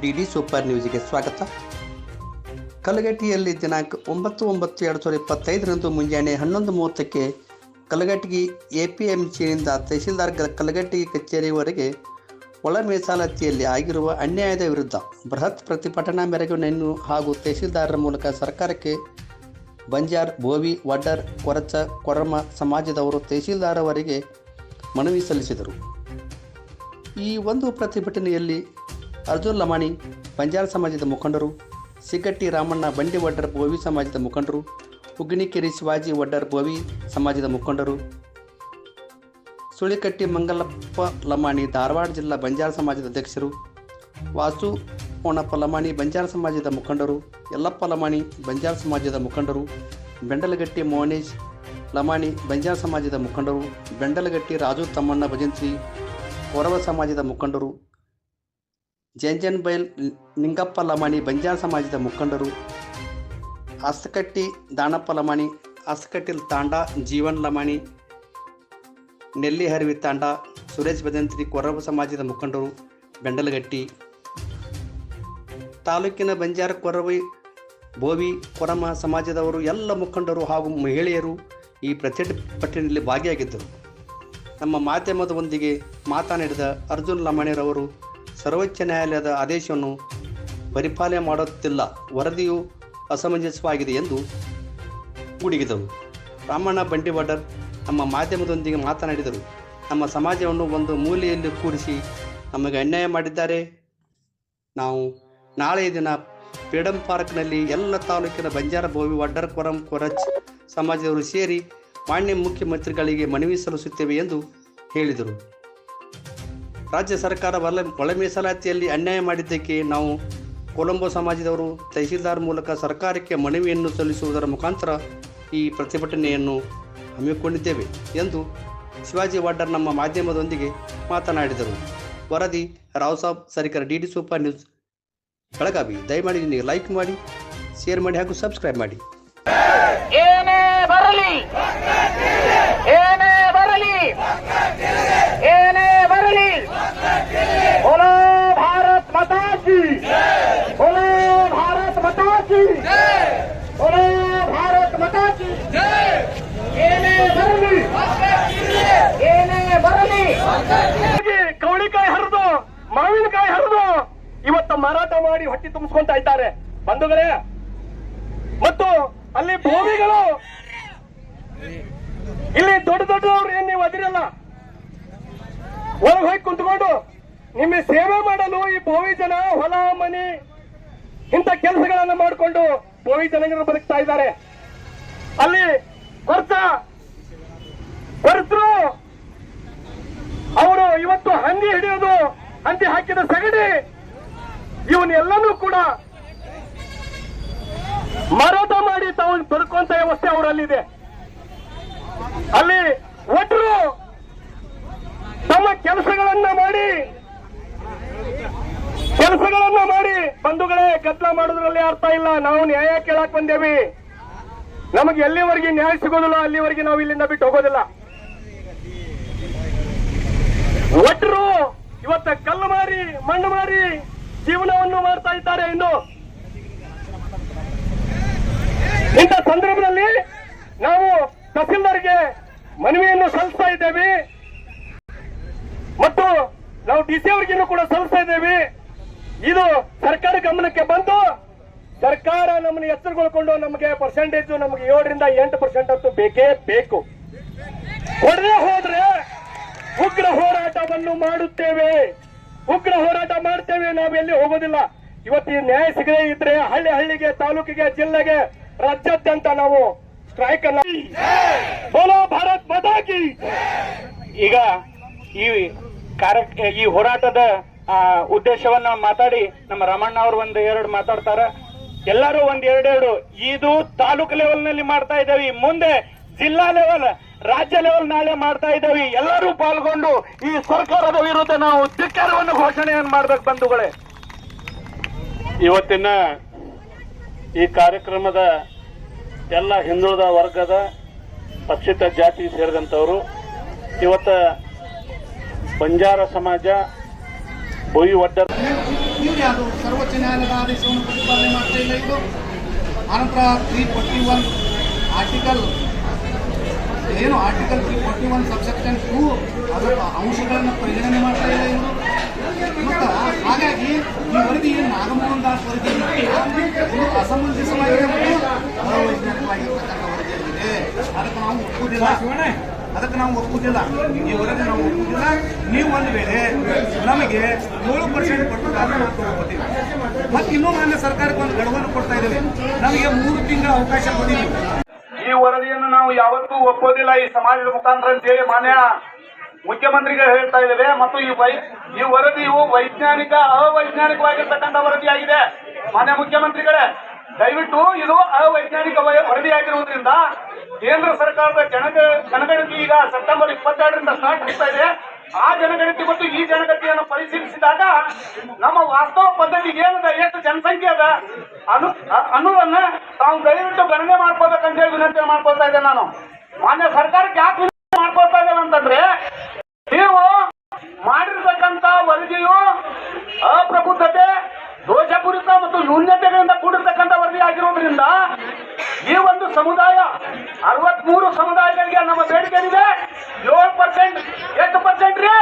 D D super ನ್ಯೂಸ್ಗೆ ಸ್ವಾಗತ. ಕಲಗಟ್ಟಿಯಲ್ಲಿ ದಿನಾಂಕ ಒಂಬತ್ತು ಒಂಬತ್ತು ಎರಡು ಸಾವಿರದ ಇಪ್ಪತ್ತೈದರಂದು ಮುಂಜಾನೆ ಹನ್ನೊಂದು ಮೂವತ್ತಕ್ಕೆ ಕಲಗಟ್ಟಿಗೆ ಎ ಪಿ ಎಂ ಸಿಯಿಂದ ತಹಸೀಲ್ದಾರ್ ಕಲಗಟ್ಟಿ ಕಚೇರಿವರೆಗೆ ಒಳ ಮೀಸಲಾತಿಯಲ್ಲಿ ಆಗಿರುವ ಅನ್ಯಾಯದ ವಿರುದ್ಧ ಬೃಹತ್ ಪ್ರತಿಭಟನಾ ಮೆರವಣಿಗೆಯನ್ನು ಹಾಗೂ ತಹಸೀಲ್ದಾರರ ಮೂಲಕ ಸರ್ಕಾರಕ್ಕೆ ಬಂಜಾರ್, ಬೋವಿ, ವಡ್ಡರ್, ಕೊರಚ, ಕೊರಮ ಸಮಾಜದವರು ತಹಸೀಲ್ದಾರ್ ಅವರಿಗೆ ಮನವಿ ಸಲ್ಲಿಸಿದರು. ಈ ಒಂದು ಪ್ರತಿಭಟನೆಯಲ್ಲಿ ಅರ್ಜುನ್ ಲಮಾಣಿ, ಬಂಜಾರ ಸಮಾಜದ ಮುಖಂಡರು, ಸಿಗಟ್ಟಿ ರಾಮಣ್ಣ ಬಂಡಿ ವಡ್ಡರ್ ಭೋವಿ ಸಮಾಜದ ಮುಖಂಡರು, ಉಗ್ನಿಕೆರೆ ಶಿವಾಜಿ ವಡ್ಡರ್ ಭೋವಿ ಸಮಾಜದ ಮುಖಂಡರು. ಸುಳಿಕಟ್ಟಿ ಮಂಗಲಪ್ಪ ಲಮಾಣಿ ಧಾರವಾಡ ಜಿಲ್ಲಾ ಬಂಜಾರ ಸಮಾಜದ ಅಧ್ಯಕ್ಷರು. ವಾಸು ಓಣಪ್ಪ ಲಮಾಣಿ ಬಂಜಾರ ಸಮಾಜದ ಮುಖಂಡರು. ಯಲ್ಲಪ್ಪ ಲಮಾಣಿ ಬಂಜಾರ ಸಮಾಜದ ಮುಖಂಡರು. ಬೆಂಡಲಗಟ್ಟಿ ಮೋಹನೇಶ್ ಲಮಾಣಿ ಬಂಜಾರ ಸಮಾಜದ ಮುಖಂಡರು. ಬೆಂಡಲಗಟ್ಟಿ ರಾಜು ತಮ್ಮಣ್ಣ ಭಜಂತ್ರಿ ಕೊರವ ಸಮಾಜದ ಮುಖಂಡರು. ಜಂಜನ್ ಬೈಲ್, ನಿಂಗಪ್ಪ ಲಮಾಣಿ, ಬಂಜಾರ ಸಮಾಜದ ಮುಖಂಡರು. ಅಸ್ಕಟ್ಟಿ ದಾನಪ್ಪ ಲಮಾಣಿ ಅಸಕಟ್ಟಿ ತಾಂಡ, ಜೀವನ್ ಲಮಾಣಿ ನೆಲ್ಲಿ ಹರಿವಿ ತಾಂಡ, ಸುರೇಶ್ ಭದಂತ್ರಿ ಕೊರವ ಸಮಾಜದ ಮುಖಂಡರು, ಬೆಂಡಲಗಟ್ಟಿ. ತಾಲೂಕಿನ ಬಂಜಾರ ಕೊರವಿ ಬೋವಿ, ಕೊರಮ ಸಮಾಜದವರು, ಎಲ್ಲ ಮುಖಂಡರು ಹಾಗೂ ಮಹಿಳೆಯರು ಈ ಪ್ರತಿಭಟನೆಯಲ್ಲಿ ಭಾಗಿಯಾಗಿದ್ದರು. ನಮ್ಮ ಮಾಧ್ಯಮದೊಂದಿಗೆ ಮಾತನಾಡಿದ ಅರ್ಜುನ್ ಲಮಾಣಿರವರು ಸರ್ವೋಚ್ಚ ನ್ಯಾಯಾಲಯದ ಆದೇಶವನ್ನು ಪರಿಪಾಲನೆ ಮಾಡುತ್ತಿಲ್ಲ. ವರದಿಯು ಅಸಮಂಜಸವಾಗಿದೆ ಎಂದು ಗುಡುಗಿದರು ರಾಮಣ್ಣ ಬಂಡಿವಾಡರ್ ನಮ್ಮ ಮಾಧ್ಯಮದೊಂದಿಗೆ ಮಾತನಾಡಿದರು. ನಮ್ಮ ಸಮಾಜವನ್ನು ಒಂದು ಮೂಲೆಯಲ್ಲಿ ಕೂರಿಸಿ ನಮಗೆ ಅನ್ಯಾಯ ಮಾಡಿದ್ದಾರೆ. ನಾವು ನಾಳೆಯ ದಿನ ಫ್ರೀಡಂ ಪಾರ್ಕ್ನಲ್ಲಿ ಎಲ್ಲ ತಾಲೂಕಿನ ಬಂಜಾರ ಭೋವಿ ವಡ್ಡರ್ ಕೊರಂ ಕೊರಚ್ ಸಮಾಜದವರು ಸೇರಿ ಮಾನ್ಯ ಮುಖ್ಯಮಂತ್ರಿಗಳಿಗೆ ಮನವಿ ಸಲ್ಲಿಸುತ್ತೇವೆ ಎಂದು ಹೇಳಿದರು. ರಾಜ್ಯ ಸರ್ಕಾರ ಒಳ ಒಳ ಮೀಸಲಾತಿಯಲ್ಲಿ ಅನ್ಯಾಯ ಮಾಡಿದ್ದಕ್ಕೆ ನಾವು ಕೊಲಂಬೋ ಸಮಾಜದವರು ತಹಸೀಲ್ದಾರ್ ಮೂಲಕ ಸರ್ಕಾರಕ್ಕೆ ಮನವಿಯನ್ನು ಸಲ್ಲಿಸುವುದರ ಮುಖಾಂತರ ಈ ಪ್ರತಿಭಟನೆಯನ್ನು ಹಮ್ಮಿಕೊಂಡಿದ್ದೇವೆ ಎಂದು ಶಿವಾಜಿ ವಾಡರ್ ನಮ್ಮ ಮಾಧ್ಯಮದೊಂದಿಗೆ ಮಾತನಾಡಿದರು. ವರದಿ Rao Saab Sarikar D D super news, Belagavi. ದಯಮಾಡಿ ನಿಮಗೆ ಲೈಕ್ ಮಾಡಿ, ಶೇರ್ ಮಾಡಿ ಹಾಗೂ ಸಬ್ಸ್ಕ್ರೈಬ್ ಮಾಡಿ. ಏನೇ ಬರಲಿ ಏನೇ ಬರಲಿ, ಏನೇ ಬರಲಿ बोलो भारत माता की बोलो भारत माता की बोलो भारत माता की ಏನೇ ಬರಲಿ ಏನೇ ಬರಲಿ ಕವಳಿಕಾಯಿ ಹರಿದು ಮಾವಿನಕಾಯಿ ಹರಿದು ಇವತ್ತು ಮಾರಾಟ ಮಾಡಿ ಹೊಟ್ಟೆ ತುಂಬಿಸ್ಕೊಂತ ಇದ್ದಾರೆ ಬಂಧುಗಳೇ ಮತ್ತು ಅಲ್ಲಿ ಭೂಮಿಗಳು ಇಲ್ಲಿ ದೊಡ್ಡ ದೊಡ್ಡದವ್ರು ಏನ್ ನೀವು ಅದಿರಲ್ಲ ಒಳಗೆ ಹೋಗಿ ಕುಂತ್ಕೊಂಡು ನಿಮ್ಮ ಸೇವೆ ಮಾಡಲು ಈ ಭೋವಿ ಜನ ಹೊಲ, ಮನೆ ಇಂಥ ಕೆಲಸಗಳನ್ನ ಮಾಡಿಕೊಂಡು ಭೋವಿ ಜನಗಳು ಬದುಕ್ತಾ ಇದ್ದಾರೆ. ಅಲ್ಲಿ ಕೊರ್ತ ಕೊರ್ತರು ಅವರು ಇವತ್ತು ಹಂದಿ ಹಿಡಿಯೋದು, ಹಂದಿ ಹಾಕಿದ ಸಗಡಿ ಇವನ್ನೆಲ್ಲನೂ ಕೂಡ ಮಾರಾಟ ಮಾಡಿ ತಾವು ಬದುಕುವಂತ ವ್ಯವಸ್ಥೆ ಅವರಲ್ಲಿದೆ. ಅಲ್ಲಿ ತಮ್ಮ ಕೆಲಸಗಳನ್ನ ಮಾಡಿ. ಕೆಲಸಗಳನ್ನ ಮಾಡಿ. ಬಂಧುಗಳೇ, ಗದ್ದಲ ಮಾಡೋದ್ರಲ್ಲಿ ಅರ್ಥ ಇಲ್ಲ. ನಾವು ನ್ಯಾಯ ಕೇಳಕ್ ಬಂದೇವಿ. ನಮಗೆ ಎಲ್ಲಿವರೆಗೆ ನ್ಯಾಯ ಸಿಗೋದಿಲ್ಲ, ಅಲ್ಲಿವರೆಗೆ ನಾವು ಇಲ್ಲಿಂದ ಬಿಟ್ಟು ಹೋಗೋದಿಲ್ಲ. ಒಟ್ಟರು ಇವತ್ತ ಕಲ್ಲು ಮಾರಿ, ಮಣ್ಣು ಮಾರಿ ಜೀವನವನ್ನು ಮಾಡ್ತಾ ಇದ್ದಾರೆ ಎಂದು ಇಂಥ ಸಂದರ್ಭದಲ್ಲಿ ನಾವು ತಹಸೀಲ್ದಾರ್ಗೆ ಮನವಿಯನ್ನು ಸಲ್ಲಿಸ್ತಾ ಇದ್ದೇವೆ. ನಾವು ಡಿ ಸಿ ಅವರಿಗೂ ಕೂಡ ಸಲ್ಲಿಸ್ತಾ ಇದ್ದೇವೆ. ಇದು ಸರ್ಕಾರ ಗಮನಕ್ಕೆ ಬಂದು ಸರ್ಕಾರ ನಮ್ಮನ್ನು ಎಚ್ಚರಗೊಳ್ಕೊಂಡು ನಮಗೆ ಪರ್ಸೆಂಟೇಜ್ ನಮಗೆ ಏಳರಿಂದ ಎಂಟು ಪರ್ಸೆಂಟ್ ಅಂತೂ ಬೇಕೇ ಬೇಕು. ಹೊಡೆದೇ ಹೋದ್ರೆ ಉಗ್ರ ಹೋರಾಟವನ್ನು ಮಾಡುತ್ತೇವೆ. ಉಗ್ರ ಹೋರಾಟ ಮಾಡ್ತೇವೆ ನಾವು ಎಲ್ಲಿ ಹೋಗೋದಿಲ್ಲ. ಇವತ್ತು ಈ ನ್ಯಾಯ ಸಿಗದೇ ಇದ್ರೆ ಹಳ್ಳಿ ಹಳ್ಳಿಗೆ ತಾಲೂಕಿಗೆ ಜಿಲ್ಲೆಗೆ ರಾಜ್ಯಾದ್ಯಂತ ನಾವು ಸ್ಟ್ರೈಕ್ ಅನ್ನ ಬೋಲೋ ಭಾರತ್ ಮಾತಾಕಿ ಈಗ ಈ ಕಾರ್ಯ ಈ ಹೋರಾಟದ ಉದ್ದೇಶವನ್ನ ಮಾತಾಡಿ ನಮ್ಮ ರಮಣ್ಣ ಅವರು ಒಂದು ಎರಡು ಮಾತಾಡ್ತಾರ. ಎಲ್ಲರೂ ಒಂದ್ ಎರಡೆರಡು. ಇದು ತಾಲೂಕು ಲೆವೆಲ್ನಲ್ಲಿ ಮಾಡ್ತಾ ಇದ್ದೇವೆ. ಮುಂದೆ ಜಿಲ್ಲಾ ಲೆವೆಲ್ ರಾಜ್ಯ ಲೆವೆಲ್ ನಾಳೆ ಮಾಡ್ತಾ ಇದ್ದೇವೆ. ಎಲ್ಲರೂ ಪಾಲ್ಗೊಂಡು ಈ ಸರ್ಕಾರದ ವಿರುದ್ಧ ನಾವು ಧಿಕ್ಕಾರವನ್ನು ಘೋಷಣೆಯನ್ನು ಮಾಡ್ಬೇಕು ಬಂಧುಗಳೇ. ಇವತ್ತಿನ ಈ ಕಾರ್ಯಕ್ರಮದ ಎಲ್ಲ ಹಿಂದುಳಿದ ವರ್ಗದ, ಪಕ್ಷಿತ ಜಾತಿ ಸೇರಿದಂಥವರು ಇವತ್ತ ಬಂಜಾರ ಸಮಾಜ ಬೊಯ್ ಒಡ್ಡ ಇವ್ರು ಯಾವುದು ಸರ್ವೋಚ್ಚ ನ್ಯಾಯಾಲಯದ ಆದೇಶವನ್ನು ಪ್ರತಿಪಾದನೆ ಮಾಡ್ತಾ ಇಲ್ಲ ಇದು. ಆನಂತರ ತ್ರೀ ಫೋರ್ಟಿ ಒನ್ ಆರ್ಟಿಕಲ್ ಏನು article three forty one subsection two ಅದರ ಅಂಶಗಳನ್ನು ಪರಿಗಣನೆ ಮಾಡ್ತಾ ಇಲ್ಲ ಇವರು. ಮತ್ತು ಹಾಗಾಗಿ ಈ ವರದಿ ಏನು ನಾಗಮೋಹನ್ ದಾಸ್ ವರದಿ ಇದು ಅಸಮಂಜಸವಾಗಿದೆ ಮತ್ತು ವರದಿಯಾಗಿದೆ. ಅದಕ್ಕೆ ನಾವು ಒಪ್ಪುವುದಿಲ್ಲ. ಅದಕ್ಕೆ ನಾವು ಒಪ್ಪೋದಿಲ್ಲ ಈ ವರದಿ ನಾವು ಒಪ್ಪುತ್ತಿಲ್ಲ ನೀವು ಒಂದು ವೇಳೆ ನಮಗೆ ಏಳು ಪರ್ಸೆಂಟ್ ಕೊಟ್ಟು ನಾವು ತಗೋಬೋದಿಲ್ಲ ಮತ್ತೆ ಇನ್ನೂ ಮಾನ್ಯ ಸರ್ಕಾರಕ್ಕೆ ಒಂದು ಗಡುವನ್ನು ಕೊಡ್ತಾ ಇದ್ದೇವೆ. ನಮಗೆ ಮೂರು ತಿಂಗಳ ಅವಕಾಶ ಕೊಡಿ. ಈ ವರದಿಯನ್ನು ನಾವು ಯಾವತ್ತೂ ಒಪ್ಪೋದಿಲ್ಲ. ಈ ಸಮಾಜದ ಮುಖಾಂತರ ಅಂತೇಳಿ ಮಾನ್ಯ ಮುಖ್ಯಮಂತ್ರಿಗೆ ಹೇಳ್ತಾ ಇದ್ದೇವೆ. ಮತ್ತು ಈ ವೈ ಈ ವರದಿಯು ವೈಜ್ಞಾನಿಕ, ಅವೈಜ್ಞಾನಿಕವಾಗಿರ್ತಕ್ಕಂಥ ವರದಿಯಾಗಿದೆ. ಮಾನ್ಯ ಮುಖ್ಯಮಂತ್ರಿಗಳೇ, ದಯವಿಟ್ಟು ಇದು ಅವೈಜ್ಞಾನಿಕ ವರದಿಯಾಗಿರುವುದರಿಂದ ಕೇಂದ್ರ ಸರ್ಕಾರದ ಜನಗ, ಜನಗಣತಿ ಈಗ ಸೆಪ್ಟೆಂಬರ್ ಇಪ್ಪತ್ತೆರಡರಿಂದ ಸ್ಟಾರ್ಟ್ ಆಗ್ತಾ ಇದೆ. ಆ ಜನಗಣತಿ ಮತ್ತು ಈ ಜನಗಣತಿಯನ್ನು ಪರಿಶೀಲಿಸಿದಾಗ ನಮ್ಮ ವಾಸ್ತವ ಪದ್ಧತಿ ಏನದ? ಎಷ್ಟು ಜನಸಂಖ್ಯೆ ಅದ? ಅನು ಅನ್ನೋದನ್ನ ತಾವು ದಯವಿಟ್ಟು ಗಣನೆ ಮಾಡ್ಕೋಬೇಕಂತ ಹೇಳಿ ವಿನಂತಿ ಮಾಡ್ಕೊಳ್ತಾ ಇದ್ದೆ ನಾನು. ಮಾನ್ಯ ಸರ್ಕಾರಕ್ಕೆ ಯಾಕೆ ವಿನಂತಿ ಮಾಡ್ಕೊಳ್ತಾ ಇದ್ದೇನೆ ಅಂತಂದ್ರೆ, ನೀವು ಮಾಡಿರ್ತಕ್ಕಂಥ ವರದಿಯು ಅಪ್ರಬುದ್ಧತೆ, ದೋಷಪೂರಿತ ಮತ್ತು ನ್ಯೂನ್ಯತೆಗಳಿಂದ ಕೂಡಿರ್ತಕ್ಕಂಥ ವರದಿ ಆಗಿರೋದ್ರಿಂದ ಈ ಒಂದು ಸಮುದಾಯ ಮೂರು ಸಮುದಾಯಗಳಿಗೆ ನಮ್ಮ ಬೇಡಿಕೆ ಇದೆ ಏಳು ಪರ್ಸೆಂಟ್ ಎಷ್ಟು ಪರ್ಸೆಂಟ್ ರೀ.